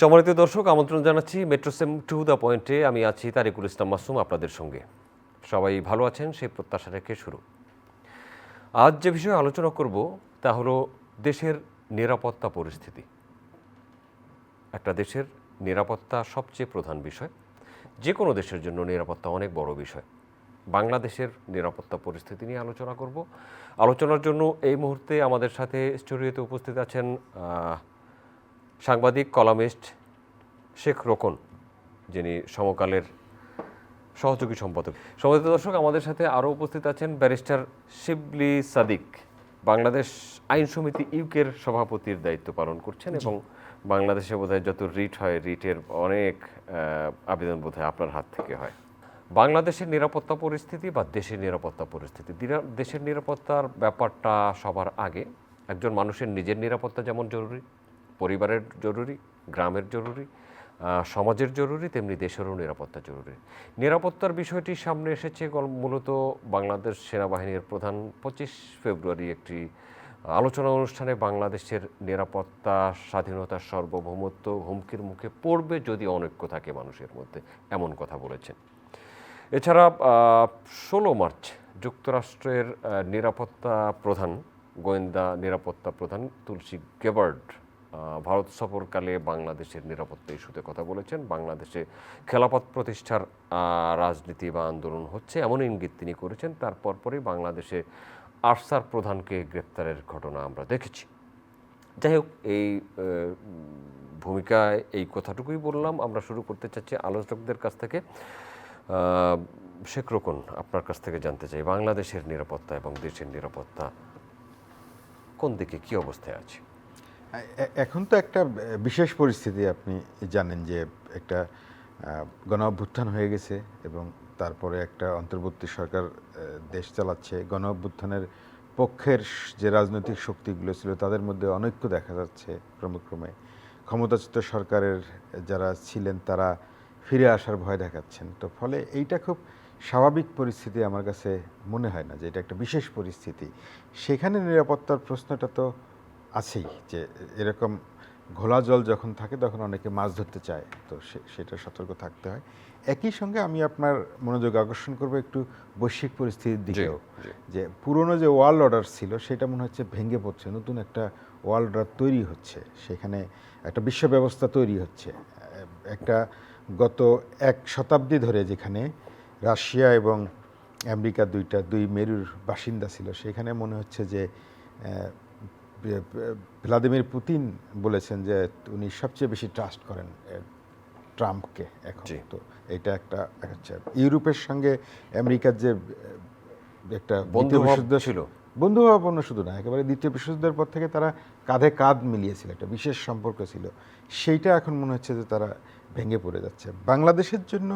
সম্মানিত দর্শক, আমন্ত্রণ জানাচ্ছি মেট্রো সেম টু দ্য পয়েন্টে আমি আছি তারিকুল ইসলাম মাসুম, আপনাদের সঙ্গে। সবাই ভালো আছেন? সেই প্রত্যাশা রেখে শুরু। আজ যে বিষয়ে আলোচনা করব, তা হলো দেশের নিরাপত্তা পরিস্থিতি। একটা দেশের নিরাপত্তা সবচেয়ে প্রধান বিষয়। যে কোনো দেশের জন্য নিরাপত্তা অনেক বড় বিষয়। বাংলাদেশের নিরাপত্তা পরিস্থিতি নিয়ে আলোচনা করব। আলোচনার জন্য এই মুহূর্তে আমাদের সাথে স্টুডিওতে উপস্থিত আছেন সাংবাদিক কলামিস্ট শেখ রোকন যিনি সমকালের সহযোগী সম্পাদক। সম্মানিত দর্শক আমাদের সাথে আরও উপস্থিত আছেন ব্যারিস্টার শিবলি সাদিক বাংলাদেশ আইন সমিতি ইউকের সভাপতির দায়িত্ব পালন করছেন এবং বাংলাদেশে বোধহয় যত রিট হয় রিটের অনেক আবেদন বোধহয় আপনার হাত থেকে হয়। বাংলাদেশের নিরাপত্তা পরিস্থিতি বা দেশের নিরাপত্তা পরিস্থিতি? দেশের নিরাপত্তার ব্যাপারটা সবার আগে। একজন মানুষের নিজের নিরাপত্তা যেমন জরুরি পরিবারের জরুরি, গ্রামের জরুরি সমাজের জরুরি, তেমনি দেশেরও নিরাপত্তা জরুরি। নিরাপত্তার বিষয়টি সামনে এসেছে মূলত বাংলাদেশ সেনাবাহিনীর প্রধান পঁচিশ ফেব্রুয়ারি একটি আলোচনা অনুষ্ঠানে বাংলাদেশের নিরাপত্তা, স্বাধীনতা, সার্বভৌমত্ব হুমকির মুখে পড়বে যদি অনৈক্য থাকে মানুষের মধ্যে, এমন কথা বলেছেন। এছাড়া ষোলো মার্চ যুক্তরাষ্ট্রের নিরাপত্তা প্রধান, গোয়েন্দা নিরাপত্তা প্রধান তুলসী গেবার্ড ভারত সফরকালে বাংলাদেশের নিরাপত্তা ইস্যুতে কথা বলেছেন। বাংলাদেশে খেলাপথ প্রতিষ্ঠার রাজনীতি বা আন্দোলন হচ্ছে এমন ইঙ্গিত তিনি করেছেন। তারপর পরই বাংলাদেশে আফসার প্রধানকে গ্রেপ্তারের ঘটনা আমরা দেখেছি। যাই হোক, এই ভূমিকায় এই কথাটুকুই বললাম। আমরা শুরু করতে চাচ্ছি আলোচকদের কাছ থেকে। শেখ রোকন, আপনার কাছ থেকে জানতে চাই, বাংলাদেশের নিরাপত্তা এবং দেশের নিরাপত্তা কোন দিকে কি অবস্থায় আছে? এখন তো একটা বিশেষ পরিস্থিতি আপনি জানেন যে একটা গণ অভ্যুত্থান হয়ে গেছে এবং তারপরে একটা অন্তর্বর্তী সরকার দেশ চালাচ্ছে। গণ অভ্যুত্থানের পক্ষের যে রাজনৈতিক শক্তিগুলো ছিল তাদের মধ্যে অনৈক্য দেখা যাচ্ছে ক্রমে ক্রমে। ক্ষমতাচ্যুত সরকারের যারা ছিলেন তারা ফিরে আসার ভয় দেখাচ্ছেন। তো ফলে এইটা খুব স্বাভাবিক পরিস্থিতি আমার কাছে মনে হয় না যে এটা একটা বিশেষ পরিস্থিতি। সেখানে নিরাপত্তার প্রশ্নটা তো আছেই যে এরকম ঘোলা জল যখন থাকে তখন অনেকে মাছ ধরতে চায় তো সে- সেটা সতর্ক থাকতে হয়। একই সঙ্গে আমি আপনার মনোযোগ আকর্ষণ করব একটু বৈশ্বিক পরিস্থিতির দিকেও। যে পুরনো যে ওয়ার্ল্ড অর্ডার ছিল সেটা মনে হচ্ছে ভেঙে পড়ছে নতুন একটা ওয়ার্ল্ড অর্ডার তৈরি হচ্ছে সেখানে একটা বিশ্ব ব্যবস্থা তৈরি হচ্ছে। একটা গত এক শতাব্দী ধরে যেখানে রাশিয়া এবং আমেরিকা দুইটা দুই মেরুর বাসিন্দা ছিল সেখানে মনে হচ্ছে যে ভ্লাদিমির পুতিন বলেছেন যে উনি সবচেয়ে বেশি ট্রাস্ট করেন ট্রাম্পকে এখন। তো এটা একটা আচ্ছা ইউরোপের সঙ্গে আমেরিকার যে একটা বিশ্বযুদ্ধ ছিল। বন্ধুভাবাপন্ন শুধু না একেবারে দ্বিতীয় বিশ্বযুদ্ধের পর থেকে তারা কাঁধে কাঁধ মিলিয়েছিল একটা বিশেষ সম্পর্ক ছিল সেইটা এখন মনে হচ্ছে যে তারা ভেঙে পড়ে যাচ্ছে বাংলাদেশের জন্য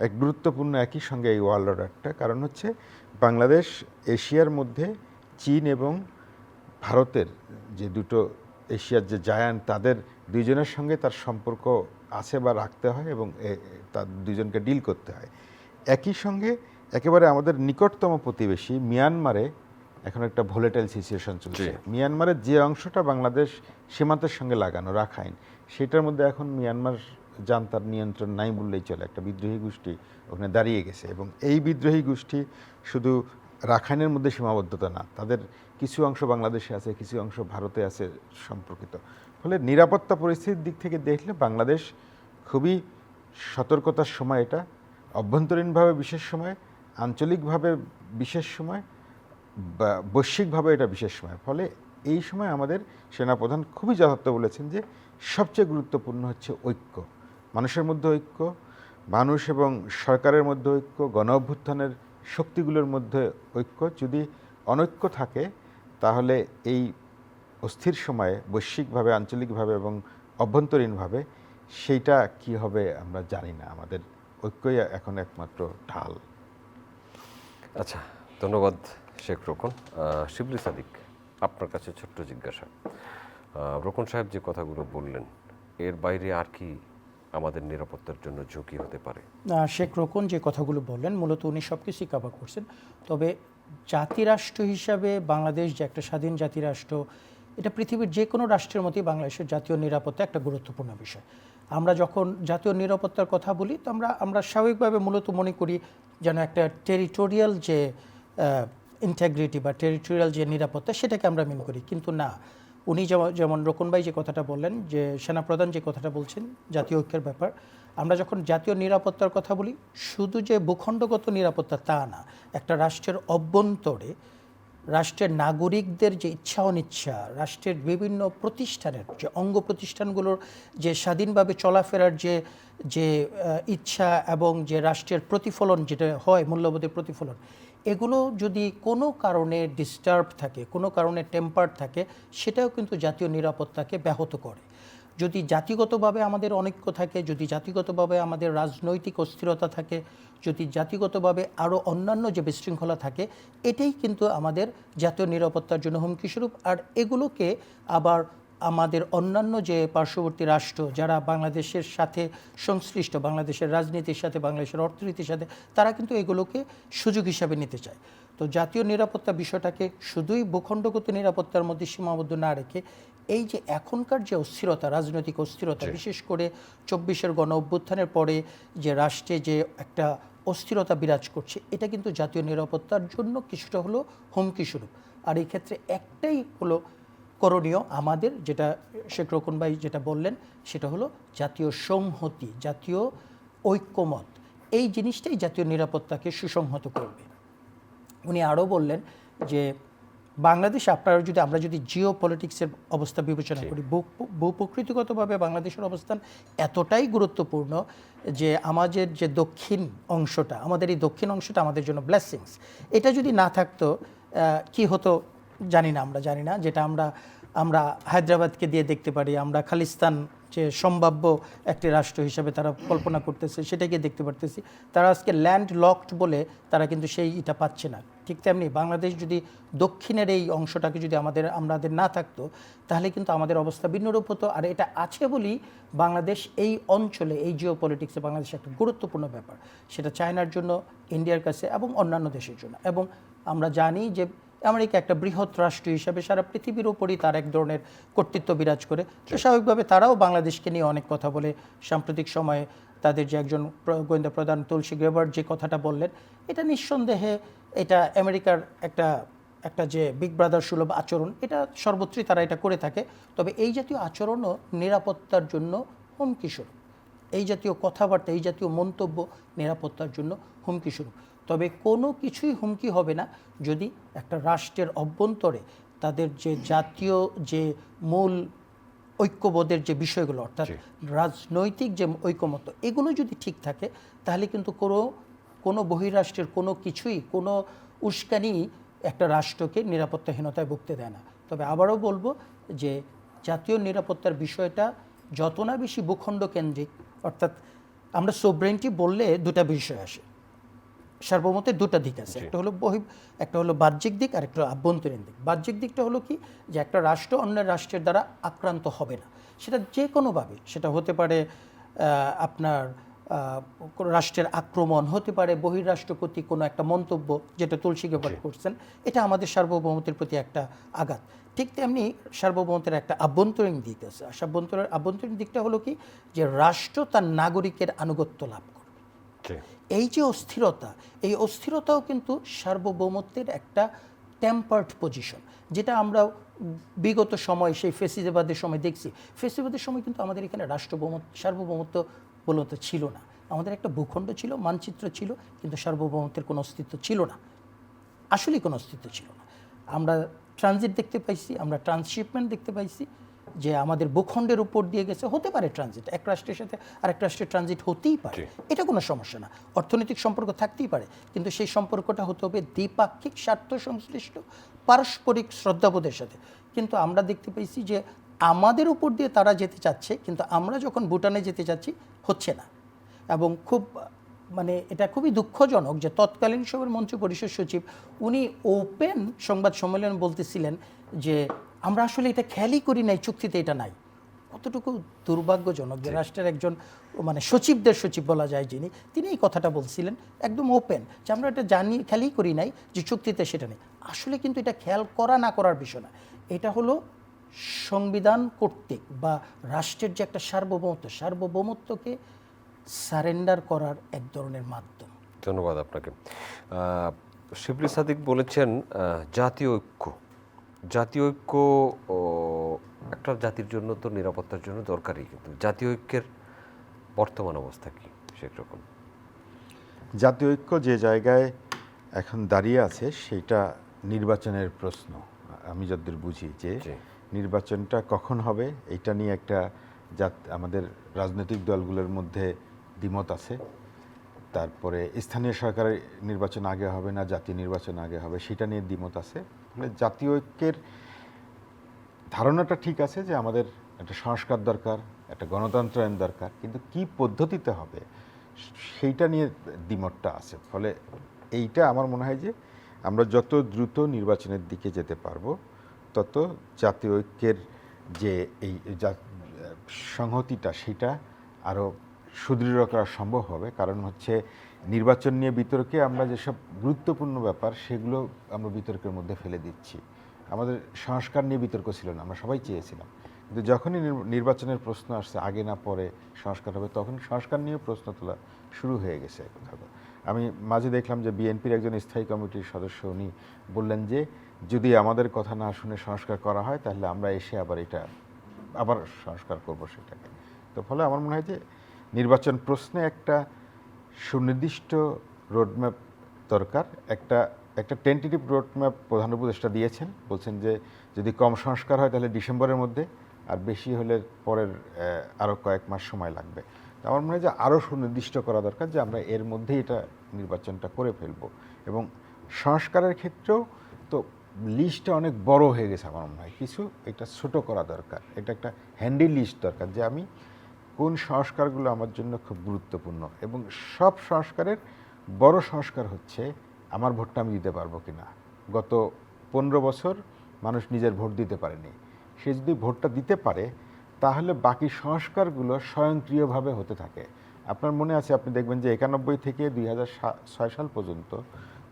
এক গুরুত্বপূর্ণ একই সঙ্গে এই ওয়ার্ল্ড অর্ডারটা কারণ হচ্ছে বাংলাদেশ এশিয়ার মধ্যে চীন এবং ভারতের যে দুটো এশিয়ার যে জায়ান্ট তাদের দুইজনের সঙ্গে তার সম্পর্ক আছে বা রাখতে হয় এবং তার দুইজনকে ডিল করতে হয়। একই সঙ্গে একেবারে আমাদের নিকটতম প্রতিবেশী মিয়ানমারে এখন একটা ভোলেটাইল সিচুয়েশন চলছে। মিয়ানমারের যে অংশটা বাংলাদেশ সীমান্তের সঙ্গে লাগানো রাখাইন সেটার মধ্যে এখন মিয়ানমার যান তার নিয়ন্ত্রণ নাই বললেই চলে। একটা বিদ্রোহী গোষ্ঠী ওখানে দাঁড়িয়ে গেছে এবং এই বিদ্রোহী গোষ্ঠী শুধু রাখাইনের মধ্যে সীমাবদ্ধতা না তাদের কিছু অংশ বাংলাদেশে আছে, কিছু অংশ ভারতে আছে সম্পর্কিত। ফলে নিরাপত্তা পরিস্থিতির দিক থেকে দেখলে বাংলাদেশ খুবই সতর্কতার সময় এটা, অভ্যন্তরীণভাবে বিশেষ সময়, আঞ্চলিকভাবে বিশেষ সময়, বা বৈশ্বিকভাবে এটা বিশেষ সময়। ফলে এই সময় আমাদের সেনাপ্রধান খুবই যথার্থ বলেছেন যে সবচেয়ে গুরুত্বপূর্ণ হচ্ছে ঐক্য। মানুষের মধ্যে ঐক্য, মানুষ এবং সরকারের মধ্যে ঐক্য গণ অভ্যুত্থানের শক্তিগুলোর মধ্যে ঐক্য। যদি অনৈক্য থাকে তাহলে এই অস্থির সময়ে বৈশ্বিকভাবে আঞ্চলিকভাবে এবং অভ্যন্তরীণভাবে সেইটা কি হবে আমরা জানি না। আমাদের ঐক্যই এখন একমাত্র ঢাল। আচ্ছা ধন্যবাদ শেখ রোকন। শিবলি সাদিক আপনার কাছে ছোট্ট জিজ্ঞাসা। রোকন সাহেব যে কথাগুলো বললেন এর বাইরে আর কি আমাদের নিরাপত্তার জন্য ঝুঁকি হতে পারে? শেখ রোকন যে কথাগুলো বললেন মূলত উনি সব কিছুই কাভার করছেন। তবে জাতিরাষ্ট্র হিসাবে বাংলাদেশ যে একটা স্বাধীন জাতিরাষ্ট্র, এটা পৃথিবীর যে কোনো রাষ্ট্রের মতোই বাংলাদেশের জাতীয় নিরাপত্তা একটা গুরুত্বপূর্ণ বিষয়। আমরা যখন জাতীয় নিরাপত্তার কথা বলি, তো আমরা আমরা স্বাভাবিকভাবে মূলত মনে করি যেন একটা টেরিটোরিয়াল যে ইন্টাগ্রিটি বা টেরিটোরিয়াল যে নিরাপত্তা, সেটাকে আমরা মিন করি। কিন্তু না, উনি যেমন যেমন রোকন ভাই যে কথাটা বললেন, যে সেনাপ্রধান যে কথাটা বলছেন, জাতীয় ঐক্যের ব্যাপার আমরা যখন জাতীয় নিরাপত্তার কথা বলি, শুধু যে ভূখণ্ডগত নিরাপত্তা তা না, একটা রাষ্ট্রের অভ্যন্তরে রাষ্ট্রের নাগরিকদের যে ইচ্ছা অনিচ্ছা, রাষ্ট্রের বিভিন্ন প্রতিষ্ঠানের যে অঙ্গ প্রতিষ্ঠানগুলোর যে স্বাধীনভাবে চলাফেরার যে যে ইচ্ছা এবং যে রাষ্ট্রের প্রতিফলন যেটা হয়, মূল্যবোধের প্রতিফলন, এগুলো যদি কোনো কারণে ডিস্টার্ব থাকে, কোনো কারণে টেম্পার থাকে, সেটাও কিন্তু জাতীয় নিরাপত্তাকে ব্যাহত করে। যদি জাতিগতভাবে আমাদের অনৈক্য থাকে, যদি জাতিগতভাবে আমাদের রাজনৈতিক অস্থিরতা থাকে, যদি জাতিগতভাবে আরও অন্যান্য যে বিশৃঙ্খলা থাকে, এটাই কিন্তু আমাদের জাতীয় নিরাপত্তার জন্য হুমকিস্বরূপ আর এগুলোকে আবার আমাদের অন্যান্য যে পার্শ্ববর্তী রাষ্ট্র, যারা বাংলাদেশের সাথে সংশ্লিষ্ট, বাংলাদেশের রাজনীতির সাথে, বাংলাদেশের অর্থনীতির সাথে, তারা কিন্তু এগুলোকে সুযোগ হিসাবে নিতে চায়। তো জাতীয় নিরাপত্তা বিষয়টাকে শুধুই ভূখণ্ডগত নিরাপত্তার মধ্যে সীমাবদ্ধ না রেখে এই যে এখনকার যে অস্থিরতা রাজনৈতিক অস্থিরতা বিশেষ করে চব্বিশের গণ অভ্যুত্থানের পরে যে রাষ্ট্রে যে একটা অস্থিরতা বিরাজ করছে এটা কিন্তু জাতীয় নিরাপত্তার জন্য কিছুটা হলো হুমকি স্বরূপ। আর এই ক্ষেত্রে একটাই হলো করণীয় আমাদের যেটা শেখ রকুন ভাই যেটা বললেন সেটা হলো জাতীয় সংহতি জাতীয় ঐক্যমত। এই জিনিসটাই জাতীয় নিরাপত্তাকে সুসংহত করবে। উনি আরও বললেন যে বাংলাদেশ আপনারা যদি আমরা যদি জিও পলিটিক্সের অবস্থা বিবেচনা করি ভূপ্রকৃতিগতভাবে বাংলাদেশের অবস্থান এতটাই গুরুত্বপূর্ণ যে আমাদের যে দক্ষিণ অংশটা আমাদের এই দক্ষিণ অংশটা আমাদের জন্য ব্লেসিংস এটা যদি না থাকতো কি হতো জানি না আমরা জানি না। যেটা আমরা আমরা হায়দ্রাবাদকে দিয়ে দেখতে পারি আমরা খালিস্তান যে সম্ভাব্য একটি রাষ্ট্র হিসাবে তারা কল্পনা করতেছে সেটাকে দেখতে পারতেছি। তারা আজকে ল্যান্ড লকড বলে তারা কিন্তু সেই এটা পাচ্ছে না। ঠিক তেমনি বাংলাদেশ যদি দক্ষিণের এই অংশটাকে যদি আমাদের আমাদের না থাকতো, তাহলে কিন্তু আমাদের অবস্থা ভিন্নরূপ হতো। আর এটা আছে বলেই বাংলাদেশ এই অঞ্চলে, এই জিও পলিটিক্সে বাংলাদেশ একটা গুরুত্বপূর্ণ ব্যাপার। সেটা চায়নার জন্য, ইন্ডিয়ার কাছে এবং অন্যান্য দেশের জন্য। এবং আমরা জানি যে আমেরিকা একটা বৃহৎ রাষ্ট্র হিসাবে সারা পৃথিবীর উপরই তার এক ধরনের কর্তৃত্ব বিরাজ করে। তো স্বাভাবিকভাবে তারাও বাংলাদেশকে নিয়ে অনেক কথা বলে। সাম্প্রতিক সময়ে তাদের যে একজন গোয়েন্দা প্রধান তুলসী গ্রেবার যে কথাটা বললেন এটা নিঃসন্দেহে এটা আমেরিকার একটা একটা যে বিগ ব্রাদার সুলভ আচরণ এটা সর্বত্রই তারা এটা করে থাকে। তবে এই জাতীয় আচরণও নিরাপত্তার জন্য হুমকি স্বরূপ। এই জাতীয় কথাবার্তা এই জাতীয় মন্তব্য নিরাপত্তার জন্য হুমকি স্বরূপ। তবে কোনো কিছুই হুমকি হবে না। যদি একটা রাষ্ট্রের অভ্যন্তরে তাদের যে জাতীয় যে মূল ঐক্যবোধের যে বিষয়গুলো অর্থাৎ রাজনৈতিক যে ঐকমত্য এগুলো যদি ঠিক থাকে তাহলে কিন্তু কোনো কোনো বহিরাষ্ট্রের কোনো কিছুই কোনো উস্কানি একটা রাষ্ট্রকে নিরাপত্তাহীনতায় ভুগতে দেয় না। তবে আবারও বলব যে জাতীয় নিরাপত্তার বিষয়টা যত না বেশি ভূখণ্ড কেন্দ্রিক অর্থাৎ আমরা সোভরেন্টি বললে দুটা বিষয় আসে। সার্বভৌমত্বের দুটো দিক আছে। একটা হলো বহি একটা হলো বাহ্যিক দিক আর একটা আভ্যন্তরীণ দিক। বাহ্যিক দিকটা হলো কি? যে একটা রাষ্ট্র অন্য রাষ্ট্রের দ্বারা আক্রান্ত হবে না। সেটা যে কোনোভাবে সেটা হতে পারে আপনার রাষ্ট্রের আক্রমণ হতে পারে বহিরাষ্ট্র প্রতি কোনো একটা মন্তব্য যেটা তুলসী গেবার করছেন এটা আমাদের সার্বভৌমত্বের প্রতি একটা আঘাত। ঠিক তেমনি সার্বভৌমত্বের একটা আভ্যন্তরীণ দিক আছে। আর সার্বভৌমত্বের আভ্যন্তরীণ দিকটা হলো কি? যে রাষ্ট্র তার নাগরিকের আনুগত্য লাভ এই যে অস্থিরতা, এই অস্থিরতাও কিন্তু সার্বভৌমত্বের একটা টেম্পার্ড পজিশন যেটা আমরা বিগত সময়, সেই ফেসিবাদের সময় দেখছি। ফেসিবাদের সময় কিন্তু আমাদের এখানে রাষ্ট্রভৌমত্ব, সার্বভৌমত্ব বলতে ছিল না। আমাদের একটা ভূখণ্ড ছিল, মানচিত্র ছিল, কিন্তু সার্বভৌমত্বের কোনো অস্তিত্ব ছিল না। আসলেই কোনো অস্তিত্ব ছিল না। আমরা ট্রানজিট দেখতে পাইছি, আমরা ট্রান্সশিপমেন্ট দেখতে পাইছি যে আমাদের ভূখণ্ডের উপর দিয়ে গেছে হতে পারে ট্রানজিট এক রাষ্ট্রের সাথে আরেক রাষ্ট্রের ট্রানজিট হতেই পারে। এটা কোনো সমস্যা না। অর্থনৈতিক সম্পর্ক থাকতেই পারে কিন্তু সেই সম্পর্কটা হতে হবে দ্বিপাক্ষিক স্বার্থ সংশ্লিষ্ট পারস্পরিক শ্রদ্ধাবোধের সাথে। কিন্তু আমরা দেখতে পেয়েছি যে আমাদের উপর দিয়ে তারা যেতে চাচ্ছে কিন্তু আমরা যখন ভুটানে যেতে চাচ্ছি হচ্ছে না। এবং খুব মানে এটা খুবই দুঃখজনক যে তৎকালীন সময়ের মন্ত্রী পরিষদ সচিব উনি ওপেন সংবাদ সম্মেলন বলতেছিলেন যে আমরা আসলে এটা খেয়ালই করি নাই চুক্তিতে এটা নাই। কতটুকু দুর্ভাগ্যজনক যে রাষ্ট্রের একজন মানে সচিবদের সচিব বলা যায় যিনি তিনি এই কথাটা বলছিলেন একদম ওপেন যে আমরা এটা জানি খেয়ালই করি নাই যে চুক্তিতে সেটা নেই। আসলে কিন্তু এটা খেয়াল করা না করার বিষয় না। এটা হলো সংবিধান কর্তৃক বা রাষ্ট্রের যে একটা সার্বভৌমত্ব সার্বভৌমত্বকে সারেন্ডার করার এক ধরনের মাধ্যম। ধন্যবাদ আপনাকে। শিবলি সাদিক বলেছেন জাতীয় ঐক্য। জাতীয় ঐক্য একটা জাতির জন্য তো নিরাপত্তার জন্য দরকারই কিন্তু জাতীয় ঐক্যের বর্তমান অবস্থা কি সেরকম জাতীয় ঐক্য যে জায়গায় এখন দাঁড়িয়ে আছে সেটা নির্বাচনের প্রশ্ন আমি যতদূর বুঝি যে নির্বাচনটা কখন হবে এটা নিয়ে একটা জাত আমাদের রাজনৈতিক দলগুলোর মধ্যে দ্বিমত আছে। তারপরে স্থানীয় সরকারের নির্বাচন আগে হবে না জাতীয় নির্বাচন আগে হবে সেটা নিয়ে দ্বিমত আছে। জাতীয় ঐক্যের ধারণাটা ঠিক আছে যে আমাদের একটা সংস্কার দরকার, একটা গণতন্ত্রায়ন দরকার, কিন্তু কি পদ্ধতিতে হবে সেইটা নিয়ে দ্বিমতটা আছে। ফলে এইটা আমার মনে হয় যে আমরা যত দ্রুত নির্বাচনের দিকে যেতে পারব, তত জাতীয় ঐক্যের যে এই সংহতিটা, সেটা আরও সুদৃঢ় করা সম্ভব হবে। কারণ হচ্ছে নির্বাচন নিয়ে বিতর্কে আমরা যেসব গুরুত্বপূর্ণ ব্যাপার, সেগুলো আমরা বিতর্কের মধ্যে ফেলে দিচ্ছি। আমাদের সংস্কার নিয়ে বিতর্ক ছিল না, আমরা সবাই চেয়েছিলাম। কিন্তু যখনই নির- নির্বাচনের প্রশ্ন আসছে, আগে না পরে সংস্কার হবে, তখন সংস্কার নিয়ে প্রশ্ন তোলা শুরু হয়ে গেছে কোথাও আমি মাঝে দেখলাম যে বিএনপির একজন স্থায়ী কমিটির সদস্য, উনি বললেন যে, যদি আমাদের কথা না শুনে সংস্কার করা হয়, তাহলে আমরা এসে আবার এটা, আবার সংস্কার করব সেটাকে। তো ফলে আমার মনে হয় যে নির্বাচন প্রশ্নে একটা সুনির্দিষ্ট রোডম্যাপ দরকার। একটা একটা টেন্টেটিভ রোডম্যাপ প্রধান উপদেষ্টা দিয়েছেন। বলছেন যে, যদি কম সংস্কার হয় তাহলে ডিসেম্বরের মধ্যে, আর বেশি হলে পরের আরও কয়েক মাস সময় লাগবে। আমার মনে হয় যে আরও সুনির্দিষ্ট করা দরকার যে আমরা এর মধ্যেই এটা নির্বাচনটা করে ফেলব। এবং সংস্কারের ক্ষেত্রেও তো লিস্টটা অনেক বড় হয়ে গেছে আমার মনে হয়। কিছু এটা ছোট করা দরকার। এটা একটা হ্যান্ডি লিস্ট দরকার যে আমি কোন সংস্কারগুলো আমার জন্য খুব গুরুত্বপূর্ণ? এবং সব সংস্কারের বড় সংস্কার হচ্ছে, আমার ভোটটা আমি দিতে পারব কি না গত পনেরো বছর মানুষ নিজের ভোট দিতে পারেনি। সে যদি ভোটটা দিতে পারে, তাহলে বাকি সংস্কারগুলো স্বয়ংক্রিয়ভাবে হতে থাকে। আপনার মনে আছে, আপনি দেখবেন যে একানব্বই থেকে দুই ছয় সাল পর্যন্ত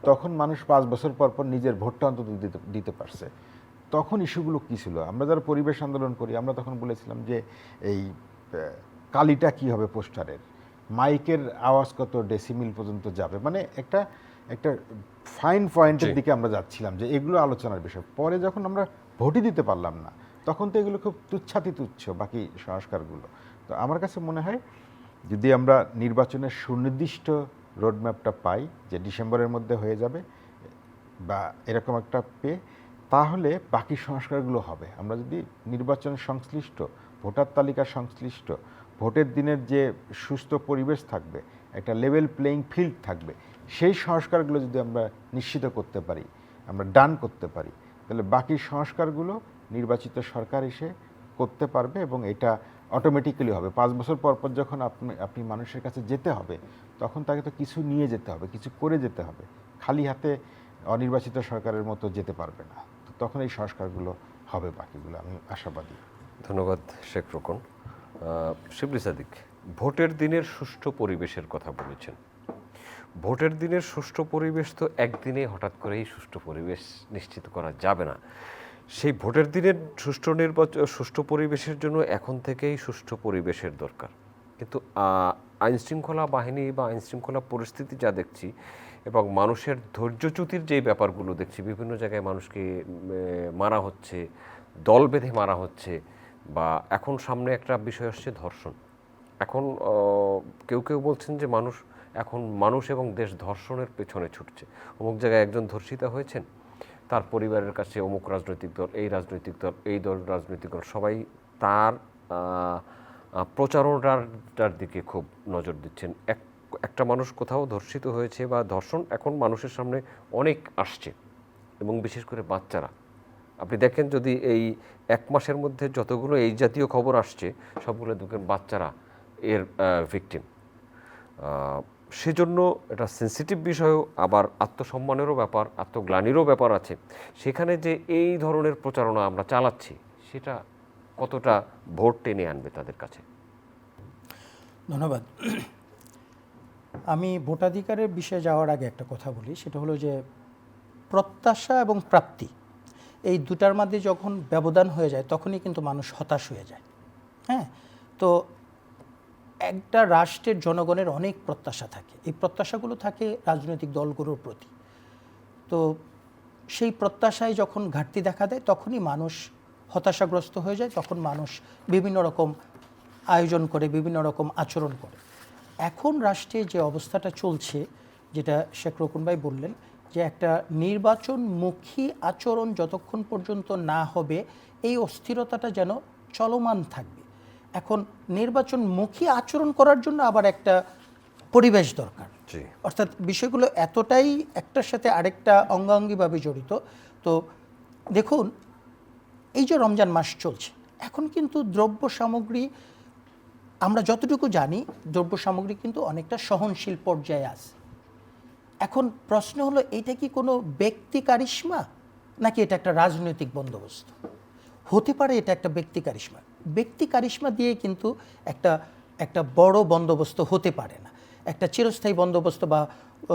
তখন মানুষ পাঁচ বছর পর পর নিজের ভোটটা অন্তত দিতে দিতে পারছে। তখন ইস্যুগুলো কী ছিল? আমরা যারা পরিবেশ আন্দোলন করি, আমরা তখন বলেছিলাম যে এই কালিটা কি হবে পোস্টারের? মাইকের আওয়াজ কত ডেসিমিল পর্যন্ত যাবে? মানে একটা একটা ফাইন পয়েন্টের দিকে আমরা যাচ্ছিলাম যে এগুলো আলোচনার বিষয়। পরে যখন আমরা ভোটই দিতে পারলাম না তখন তো এগুলো খুব তুচ্ছাতি তুচ্ছ বাকি সংস্কারগুলো। তো আমার কাছে মনে হয় যদি আমরা নির্বাচনের সুনির্দিষ্ট রোডম্যাপটা পাই যে ডিসেম্বরের মধ্যে হয়ে যাবে বা এরকম একটা পেয়ে তাহলে বাকি সংস্কারগুলো হবে। আমরা যদি নির্বাচন সংশ্লিষ্ট ভোটার তালিকা সংশ্লিষ্ট ভোটের দিনের যে সুস্থ পরিবেশ থাকবে, একটা লেভেল প্লেইং ফিল্ড থাকবে, সেই সংস্কারগুলো যদি আমরা নিশ্চিত করতে পারি, আমরা ডান করতে পারি, তাহলে বাকি সংস্কারগুলো নির্বাচিত সরকার এসে করতে পারবে এবং এটা অটোমেটিক্যালি হবে। পাঁচ বছর পর পর যখন আপনি আপনি মানুষের কাছে যেতে হবে, তখন তাকে তো কিছু নিয়ে যেতে হবে, কিছু করে যেতে হবে। খালি হাতে অনির্বাচিত সরকারের মতো যেতে পারবে না। তখন এই সংস্কারগুলো হবে বাকিগুলো। আমি আশাবাদী। ধন্যবাদ, শেখ রোকন। শিবলি সাদিক, ভোটের দিনের সুষ্ঠু পরিবেশের কথা বলেছেন। ভোটের দিনের সুষ্ঠু পরিবেশ তো একদিনে হঠাৎ করেই সুষ্ঠু পরিবেশ নিশ্চিত করা যাবে না। সেই ভোটের দিনের সুষ্ঠু নির্বাচন সুষ্ঠু পরিবেশের জন্য এখন থেকেই সুষ্ঠু পরিবেশের দরকার। কিন্তু আইনশৃঙ্খলা বাহিনী বা আইনশৃঙ্খলা পরিস্থিতি যা দেখছি এবং মানুষের ধৈর্যচ্যুতির যে ব্যাপারগুলো দেখছি, বিভিন্ন জায়গায় মানুষকে মারা হচ্ছে, দল বেঁধে মারা হচ্ছে বা এখন সামনে একটা বিষয় আসছে ধর্ষণ। এখন কেউ কেউ বলছেন যে মানুষ, এখন মানুষ এবং দেশ ধর্ষণের পেছনে ছুটছে। অমুক জায়গায় একজন ধর্ষিতা হয়েছেন, তার পরিবারের কাছে অমুক রাজনৈতিক দল, এই রাজনৈতিক দল, এই দল রাজনৈতিক দল, সবাই তার প্রচারণাটার দিকে খুব নজর দিচ্ছেন। এক, একটা মানুষ কোথাও ধর্ষিত হয়েছে বা ধর্ষণ, এখন মানুষের সামনে অনেক আসছে এবং বিশেষ করে বাচ্চারা। আপনি দেখেন যদি এই এক মাসের মধ্যে যতগুলো এই জাতীয় খবর আসছে, সবগুলো দেখবেন বাচ্চারা এর ভিকটিম সেজন্য এটা সেন্সিটিভ বিষয়ও, আবার আত্মসম্মানেরও ব্যাপার, আত্মগ্লানিরও ব্যাপার আছে। সেখানে যে এই ধরনের প্রচারণা আমরা চালাচ্ছি, সেটা কতটা ভোট টেনে আনবে তাদের কাছে? ধন্যবাদ। আমি ভোটাধিকারের বিষয়ে যাওয়ার আগে একটা কথা বলি, সেটা হলো যে প্রত্যাশা এবং প্রাপ্তি এই দুটার মধ্যে যখন ব্যবধান হয়ে যায়, তখনই কিন্তু মানুষ হতাশ হয়ে যায়। হ্যাঁ? তো একটা রাষ্ট্রের জনগণের অনেক প্রত্যাশা থাকে। এই প্রত্যাশাগুলো থাকে রাজনৈতিক দলগুলোর প্রতি। তো সেই প্রত্যাশায় যখন ঘাটতি দেখা দেয়, তখনই মানুষ হতাশাগ্রস্ত হয়ে যায়, তখন মানুষ বিভিন্ন রকম আয়োজন করে, বিভিন্ন রকম আচরণ করে। এখন রাষ্ট্রে যে অবস্থাটা চলছে, যেটা শেখ রকুন ভাই বললেন যে একটা নির্বাচনমুখী আচরণ যতক্ষণ পর্যন্ত না হবে এই অস্থিরতাটা যেন চলমান থাকবে। এখন নির্বাচনমুখী আচরণ করার জন্য আবার একটা পরিবেশ দরকার। অর্থাৎ বিষয়গুলো এতটাই একটার সাথে আরেকটা অঙ্গাঙ্গিভাবে জড়িত। তো দেখুন এই যে রমজান মাস চলছে এখন কিন্তু দ্রব্য সামগ্রী আমরা যতটুকু জানি দ্রব্য সামগ্রী কিন্তু অনেকটা সহনশীল পর্যায়ে আছে। এখন প্রশ্ন হলো, এটা কি কোনো ব্যক্তি কারিশ্মা? নাকি এটা একটা রাজনৈতিক বন্দোবস্ত? হতে পারে এটা একটা ব্যক্তি কারিশ্মা। ব্যক্তি কারিশ্মা দিয়ে কিন্তু একটা একটা বড় বন্দোবস্ত হতে পারে না। একটা চিরস্থায়ী বন্দোবস্ত বা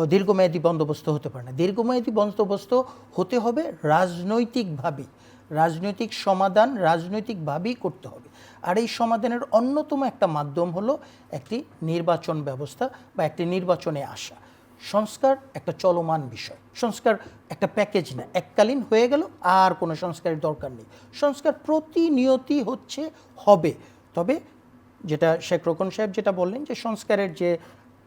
দীর্ঘমেয়াদী বন্দোবস্ত হতে পারে না। দীর্ঘমেয়াদী বন্দোবস্ত হতে হবে রাজনৈতিকভাবেই রাজনৈতিক সমাধান রাজনৈতিকভাবেই করতে হবে। আর এই সমাধানের অন্যতম একটা মাধ্যম হলো একটি নির্বাচন ব্যবস্থা বা একটি নির্বাচনে আসা। সংস্কার একটা চলমান বিষয়। সংস্কার একটা প্যাকেজ না, এককালীন হয়ে গেল, আর কোনো সংস্কারের দরকার নেই। সংস্কার প্রতিনিয়তি হচ্ছে, হবে। তবে যেটা শেখ রোকন সাহেব যেটা বললেন যে সংস্কারের যে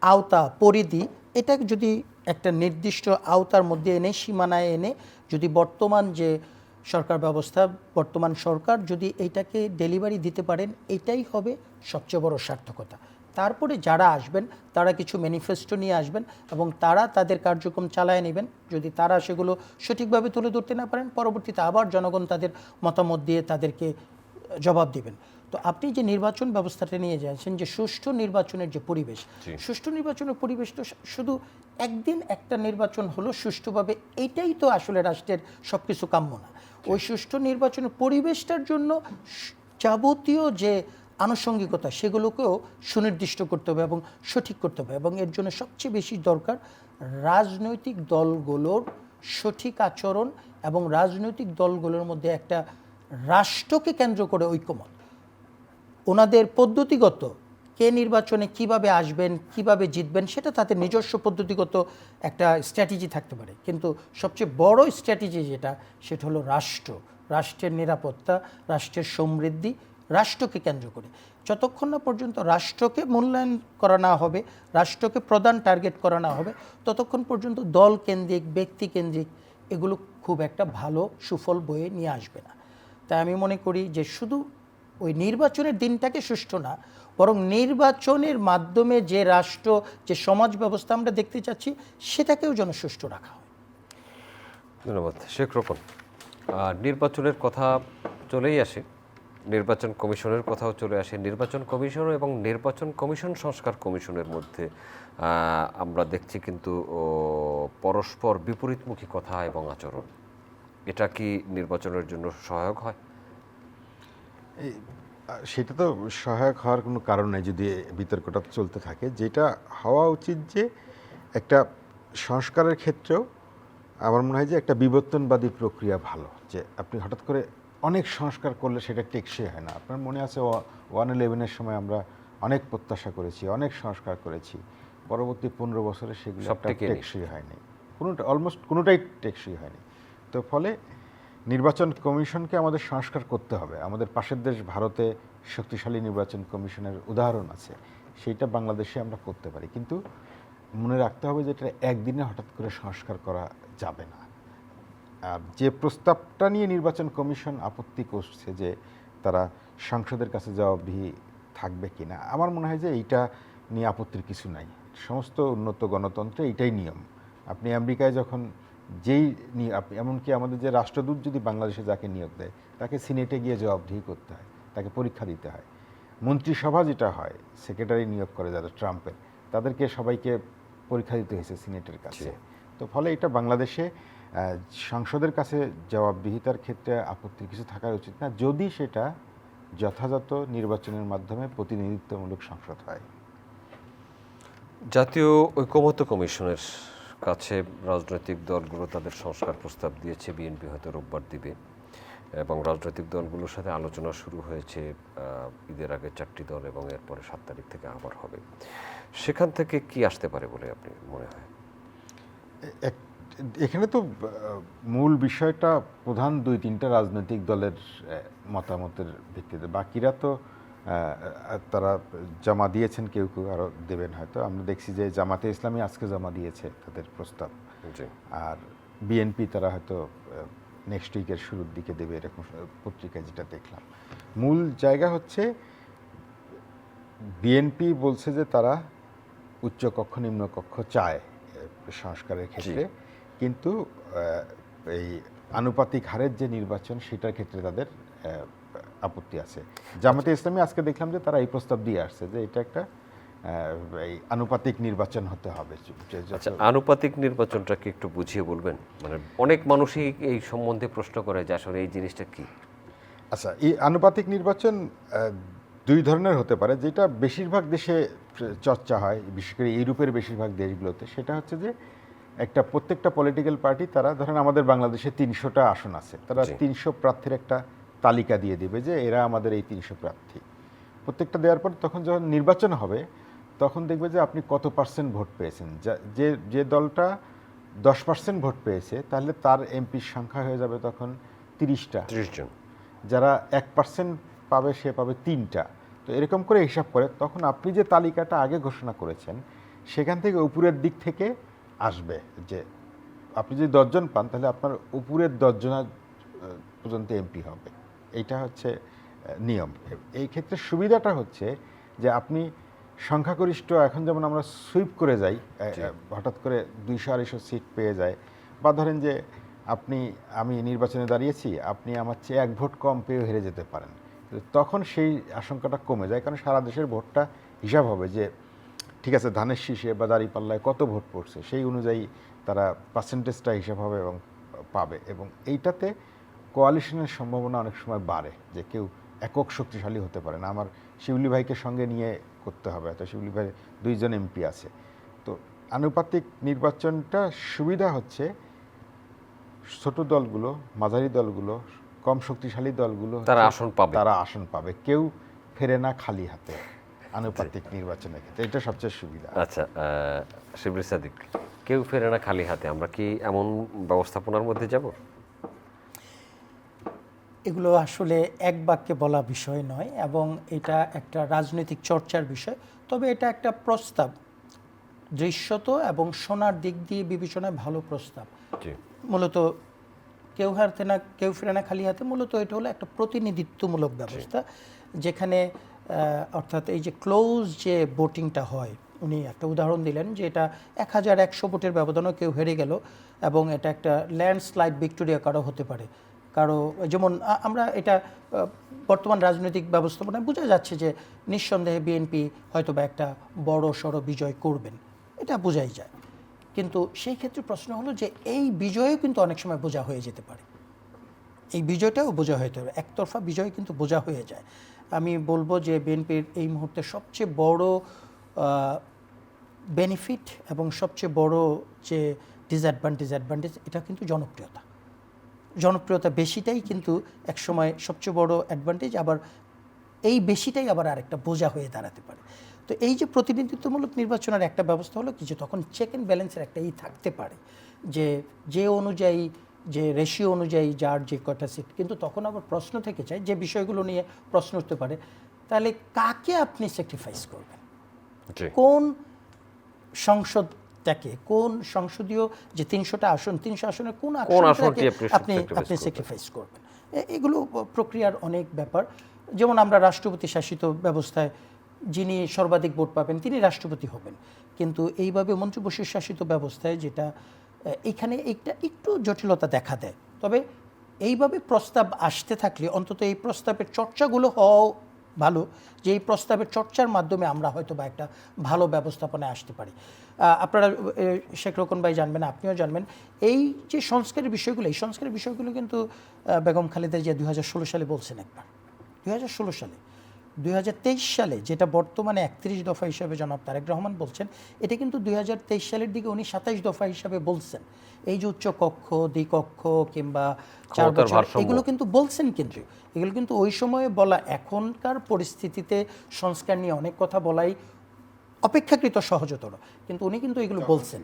আওতা, পরিধি, এটা যদি একটা নির্দিষ্ট আওতার মধ্যে এনে, সীমানায় এনে, যদি বর্তমান যে সরকার ব্যবস্থা, বর্তমান সরকার যদি এইটাকে ডেলিভারি দিতে পারেন, এটাই হবে সবচেয়ে বড় সার্থকতা। তারপরে যারা আসবেন তারা কিছু ম্যানিফেস্টো নিয়ে আসবেন এবং তারা তাদের কার্যক্রম চালায় নেবেন। যদি তারা সেগুলো সঠিকভাবে তুলে ধরতে না পারেন পরবর্তীতে আবার জনগণ তাদের মতামত দিয়ে তাদেরকে জবাব দিবেন। তো আপনি যে নির্বাচন ব্যবস্থাটা নিয়ে যাচ্ছেন যে সুষ্ঠু নির্বাচনের যে পরিবেশ সুষ্ঠু নির্বাচনের পরিবেশ তো শুধু একদিন একটা নির্বাচন হলো সুষ্ঠুভাবে এটাই তো আসলে রাষ্ট্রের সব কিছু কাম্য না। ওই সুষ্ঠু নির্বাচনের পরিবেশটার জন্য যাবতীয় যে আনুষঙ্গিকতা, সেগুলোকেও সুনির্দিষ্ট করতে হবে এবং সঠিক করতে হবে এবং এর জন্য সবচেয়ে বেশি দরকার রাজনৈতিক দলগুলোর সঠিক আচরণ এবং রাজনৈতিক দলগুলোর মধ্যে একটা রাষ্ট্রকে কেন্দ্র করে ঐক্যমত। ওনাদের পদ্ধতিগত কে নির্বাচনে কীভাবে আসবেন, কীভাবে জিতবেন, সেটা তাদের নিজস্ব পদ্ধতিগত একটা স্ট্র্যাটেজি থাকতে পারে। কিন্তু সবচেয়ে বড় স্ট্র্যাটেজি যেটা, সেটা হলো রাষ্ট্র, রাষ্ট্রের নিরাপত্তা, রাষ্ট্রের সমৃদ্ধি রাষ্ট্রকে কেন্দ্র করে। যতক্ষণ না পর্যন্ত রাষ্ট্রকে মূল্যায়ন করা না হবে, রাষ্ট্রকে প্রধান টার্গেট করা না হবে, ততক্ষণ পর্যন্ত দল কেন্দ্রিক, ব্যক্তি কেন্দ্রিক এগুলো খুব একটা ভালো সুফল বয়ে নিয়ে আসবে না। তাই আমি মনে করি যে শুধু ওই নির্বাচনের দিনটাকে সুষ্ঠু না, বরং নির্বাচনের মাধ্যমে যে রাষ্ট্র, যে সমাজ ব্যবস্থা আমরা দেখতে চাচ্ছি, সেটাকেও যেন সুষ্ঠু রাখা হয়। ধন্যবাদ। শেখ আর নির্বাচনের কথা চলেই আসে। নির্বাচন কমিশনের কথাও চলে আসে। নির্বাচন কমিশন এবং নির্বাচন কমিশন সংস্কার কমিশনের মধ্যে আমরা দেখছি কিন্তু পরস্পর বিপরীতমুখী কথা এবং আচরণ। এটা কি নির্বাচনের জন্য সহায়ক হয়? সেটা তো সহায়ক হওয়ার কোনো কারণ নেই যদি বিতর্কটা চলতে থাকে। যেটা হওয়া উচিত যে একটা সংস্কারের ক্ষেত্রেও আমার মনে হয় যে একটা বিবর্তনবাদী প্রক্রিয়া ভালো। যে আপনি হঠাৎ করে অনেক সংস্কার করলে সেটা টেকসই হয় না। আপনার মনে আছে ওয়ান ইলেভেনের সময় আমরা অনেক প্রত্যাশা করেছি অনেক সংস্কার করেছি। পরবর্তী পনেরো বছরে সেগুলো টেকসই হয়নি। কোনোটা অলমোস্ট কোনোটাই টেকসই হয়নি। তো ফলে নির্বাচন কমিশনকে আমাদের সংস্কার করতে হবে। আমাদের পাশের দেশ ভারতে শক্তিশালী নির্বাচন কমিশনের উদাহরণ আছে। সেইটা বাংলাদেশে আমরা করতে পারি। কিন্তু মনে রাখতে হবে যে এটা একদিনে হঠাৎ করে সংস্কার করা যাবে না। যে প্রস্তাবটা নিয়ে নির্বাচন কমিশন আপত্তি করছে যে তারা সংসদের কাছে জবাবদিহি থাকবে কিনা আমার মনে হয় যে এইটা নিয়ে আপত্তির কিছু নাই। সমস্ত উন্নত গণতন্ত্রে এইটাই নিয়ম। আপনি আমেরিকায় যখন যেই এমনকি আমাদের যে রাষ্ট্রদূত যদি বাংলাদেশে যাকে নিয়োগ দেয় তাকে সিনেটে গিয়ে জবাবদিহি করতে হয় তাকে পরীক্ষা দিতে হয়। মন্ত্রিসভা যেটা হয় সেক্রেটারি নিয়োগ করে যারা ট্রাম্পের তাদেরকে সবাইকে পরীক্ষা দিতে হয়েছে সিনেটের কাছে। তো ফলে এটা বাংলাদেশে সংসদের কাছে জবাবদিহিতার ক্ষেত্রে আপত্তির কিছু থাকা উচিত না যদি সেটা যথাযথ নির্বাচনের মাধ্যমে প্রতিনিধিত্বমূলক সংসদ হয়। জাতীয় ঐকমত্য কমিশনের কাছে রাজনৈতিক দলগুলো তাদের সংস্কার প্রস্তাব দিয়েছে বিএনপি হয়তো রোববার দিবে। এবং রাজনৈতিক দলগুলোর সাথে আলোচনা শুরু হয়েছে ঈদের আগে চারটি দল এবং এরপরে সাত তারিখ থেকে আবার হবে। সেখান থেকে কি আসতে পারে বলে আপনি মনে হয়? এক- এখানে তো মূল বিষয়টা প্রধান দুই তিনটা রাজনৈতিক দলের মতামতের ভিত্তিতে। বাকিরা তো তারা জমা দিয়েছেন কেউ কেউ আরও দেবেন হয়তো। আমরা দেখছি যে জামাতে ইসলামী আজকে জমা দিয়েছে তাদের প্রস্তাব। আর বিএনপি তারা হয়তো নেক্সট উইকের শুরুর দিকে দেবে এরকম পত্রিকায় যেটা দেখলাম। মূল জায়গা হচ্ছে বিএনপি বলছে যে তারা উচ্চ কক্ষ নিম্ন কক্ষ চায় সংস্কারের ক্ষেত্রে। কিন্তু এই আনুপাতিক হারের যে নির্বাচন সেটার ক্ষেত্রে তাদের আপত্তি আছে। জামাতে ইসলামী আজকে দেখলাম যে তারা এই প্রস্তাব দিয়ে আসছে যে এটা একটা এই আনুপাতিক নির্বাচন হতে হবে। আচ্ছা আনুপাতিক নির্বাচনটা কি একটু বুঝিয়ে বলবেন? মানে অনেক মানুষই এই সম্বন্ধে প্রশ্ন করে যে আসলে এই জিনিসটা কি? আচ্ছা এই আনুপাতিক নির্বাচন দুই ধরনের হতে পারে। যেটা বেশিরভাগ দেশে চর্চা হয় বিশেষ করে ইউরোপের বেশিরভাগ দেশগুলোতে সেটা হচ্ছে যে একটা প্রত্যেকটা পলিটিক্যাল পার্টি তারা ধরেন আমাদের বাংলাদেশে তিনশোটা আসন আছে তারা তিনশো প্রার্থীর একটা তালিকা দিয়ে দিবে যে এরা আমাদের এই তিনশো প্রার্থী। প্রত্যেকটা দেওয়ার পর তখন যখন নির্বাচন হবে তখন দেখবে যে আপনি কত পার্সেন্ট ভোট পেয়েছেন। যা- যে দলটা দশ পার্সেন্ট ভোট পেয়েছে তাহলে তার এমপির সংখ্যা হয়ে যাবে তখন তিরিশটা। ত্রিশ জন। যারা এক পার্সেন্ট পাবে সে পাবে তিনটা। তো এরকম করে হিসাব করে তখন আপনি যে তালিকাটা আগে ঘোষণা করেছেন সেখান থেকে উপরের দিক থেকে আসবে যে আপনি যদি দশজন পান তাহলে আপনার উপরের দশজনা পর্যন্ত এমপি হবে। এইটা হচ্ছে নিয়ম। এই ক্ষেত্রে সুবিধাটা হচ্ছে যে আপনি সংখ্যাগরিষ্ঠ এখন যেমন আমরা সুইপ করে যাই হঠাৎ করে দুইশো আড়াইশো সিট পেয়ে যায় বা ধরেন যে আপনি আমি নির্বাচনে দাঁড়িয়েছি আপনি আমার চেয়ে এক ভোট কম পেয়ে হেরে যেতে পারেন। তখন সেই আশঙ্কাটা কমে যায় কারণ সারা দেশের ভোটটা হিসাব হবে যে ঠিক আছে ধানের শীষে বা দাঁড়িপাল্লায় কত ভোট পড়ছে সেই অনুযায়ী তারা পার্সেন্টেজটা হিসাব হবে এবং পাবে। এবং এইটাতে কোয়ালিশনের সম্ভাবনা অনেক সময় বাড়ে যে কেউ একক শক্তিশালী হতে পারে না। আমার শিউলি ভাইকে সঙ্গে নিয়ে করতে হবে তো শিউলি ভাই দুইজন এমপি আছে। তো আনুপাতিক নির্বাচনটা সুবিধা হচ্ছে ছোট দলগুলো মাঝারি দলগুলো কম শক্তিশালী দলগুলো তারা আসন পাবে। তারা আসন পাবে। কেউ ফেরে না খালি হাতে। আনুপাতিক নির্বাচনের ক্ষেত্রে। এটা সবচেয়ে সুবিধা। আচ্ছা শিবলি সাদিক কেউ ফেরে না খালি হাতে। আমরা কি এমন ব্যবস্থাপনার মধ্যে যাব? এগুলো আসলে এক বাক্যে বলা বিষয় নয় এবং এটা একটা রাজনৈতিক চর্চার বিষয়। তবে এটা একটা প্রস্তাব। দৃশ্যত এবং শোনার দিক দিয়ে বিবেচনায় ভালো প্রস্তাব। মূলত কেউ হাতে না কেউ ফিরে না খালি হাতে মূলত এটা হলো একটা প্রতিনিধিত্বমূলক ব্যবস্থা। যেখানে অর্থাৎ এই যে ক্লোজ যে ভোটিংটা হয়, উনি একটা উদাহরণ দিলেন যে এটা এক হাজার একশো ভোটের ব্যবধানও কেউ হেরে গেল এবং এটা একটা ল্যান্ডস্লাইড ভিক্টোরিয়া কারও হতে পারে। কারও, যেমন আমরা এটা বর্তমান রাজনৈতিক ব্যবস্থাপনায় বোঝা যাচ্ছে যে নিঃসন্দেহে বিএনপি হয়তো বা একটা বড় সড়ো বিজয় করবেন, এটা বোঝাই যায়। কিন্তু সেই ক্ষেত্রে প্রশ্ন হলো যে এই বিজয়ও কিন্তু অনেক সময় বোঝা হয়ে যেতে পারে। এই বিজয়টাও বোঝা যেতে পারে একতরফা বিজয় কিন্তু বোঝা হয়ে যায়। আমি বলব যে বিএনপির এই মুহূর্তে সবচেয়ে বড় বেনিফিট এবং সবচেয়ে বড় যে ডিসঅ্যাডভান্টেজ অ্যাডভান্টেজ এটা কিন্তু জনপ্রিয়তা। জনপ্রিয়তা বেশিটাই কিন্তু একসময় সবচেয়ে বড় অ্যাডভান্টেজ আবার এই বেশিটাই আবার আরেকটা বোঝা হয়ে দাঁড়াতে পারে। তো এই যে প্রতিনিধিত্বমূলক নির্বাচনের একটা ব্যবস্থা হলো কি? যে তখন চেক অ্যান্ড ব্যালেন্সের একটা ই থাকতে পারে। যে যে অনুযায়ী যে রেশিও অনুযায়ী যার যে কটা সিট কিন্তু তখন আবার প্রশ্ন থেকে যায় যে বিষয়গুলো নিয়ে প্রশ্ন উঠতে পারে। তাহলে কাকে আপনি স্যাক্রিফাইস করবেন? কোন সংসদটাকে কোন সংসদীয় যে তিনশোটা আসন তিনশো আসনের কোন আসনটাকে আপনি আপনি? স্যাক্রিফাইস করবেন? এগুলো প্রক্রিয়ার অনেক ব্যাপার। যেমন আমরা রাষ্ট্রপতি শাসিত ব্যবস্থায় যিনি সর্বাধিক ভোট পাবেন তিনি রাষ্ট্রপতি হবেন। কিন্তু এইভাবে মন্ত্রীবশীর শাসিত ব্যবস্থায় যেটা এখানে একটা একটু জটিলতা দেখা দেয়। তবে এইভাবে প্রস্তাব আসতে থাকলে অন্তত এই প্রস্তাবের চর্চাগুলো হওয়াও ভালো, যে এই প্রস্তাবের চর্চার মাধ্যমে আমরা হয়তো বা একটা ভালো ব্যবস্থাপনায় আসতে পারি। আপনারা শেখ রকন ভাই জানবেন, আপনিও জানবেন, এই যে সংস্কারের বিষয়গুলো, এই সংস্কারের বিষয়গুলো কিন্তু বেগম খালেদা জিয়া দুই হাজার ষোলো সালে বলছেন একবার। দু হাজার ষোলো সালে। দুই সালে যেটা বর্তমানে একত্রিশ দফা হিসাবে জনাব তারেক রহমান বলছেন এটা কিন্তু দুই সালের দিকে উনি সাতাইশ দফা হিসাবে বলছেন। এই যে উচ্চ কক্ষ দ্বিকক্ষ কিংবা চার বছর এগুলো কিন্তু বলছেন কিন্তু। এগুলো কিন্তু ওই সময়ে বলা এখনকার পরিস্থিতিতে সংস্কার নিয়ে অনেক কথা বলাই অপেক্ষাকৃত সহজতর। কিন্তু উনি কিন্তু এগুলো বলছেন।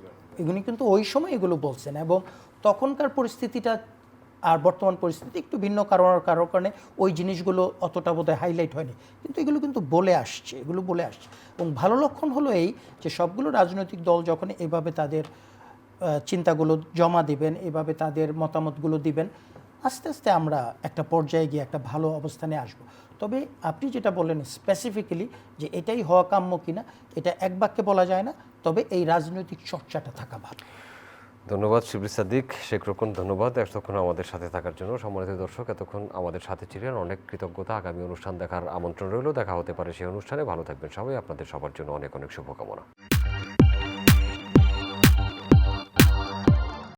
উনি কিন্তু ওই সময় এগুলো বলছেন এবং তখনকার পরিস্থিতিটা আর বর্তমান পরিস্থিতি একটু ভিন্ন কারণ কারোর কারণে ওই জিনিসগুলো অতটা বোধহয় হাইলাইট হয়নি। কিন্তু এগুলো কিন্তু বলে আসছে, এগুলো বলে আসছে। এবং ভালো লক্ষণ হলো এই যে সবগুলো রাজনৈতিক দল যখন এভাবে তাদের চিন্তাগুলো জমা দিবেন, এভাবে তাদের মতামতগুলো দিবেন, আস্তে আস্তে আমরা একটা পর্যায়ে গিয়ে একটা ভালো অবস্থানে আসব। তবে আপনি যেটা বললেন স্পেসিফিক্যালি যে এটাই হওয়া কাম্য কিনা, এটা এক বাক্যে বলা যায় না, তবে এই রাজনৈতিক চর্চাটা থাকা ভালো। ধন্যবাদ, শিবলি সাদিক, শেখ রকন, ধন্যবাদ। এতক্ষণ আমাদের সাথে থাকার জন্য সম্মানিত দর্শক, এতক্ষণ আমাদের সাথে ছিলেন অনেক কৃতজ্ঞতা। আগামী অনুষ্ঠান দেখার আমন্ত্রণ রইল। দেখা হতে পারে সেই অনুষ্ঠানে। ভালো থাকবেন সবাই। আপনাদের সবার জন্য অনেক অনেক শুভকামনা।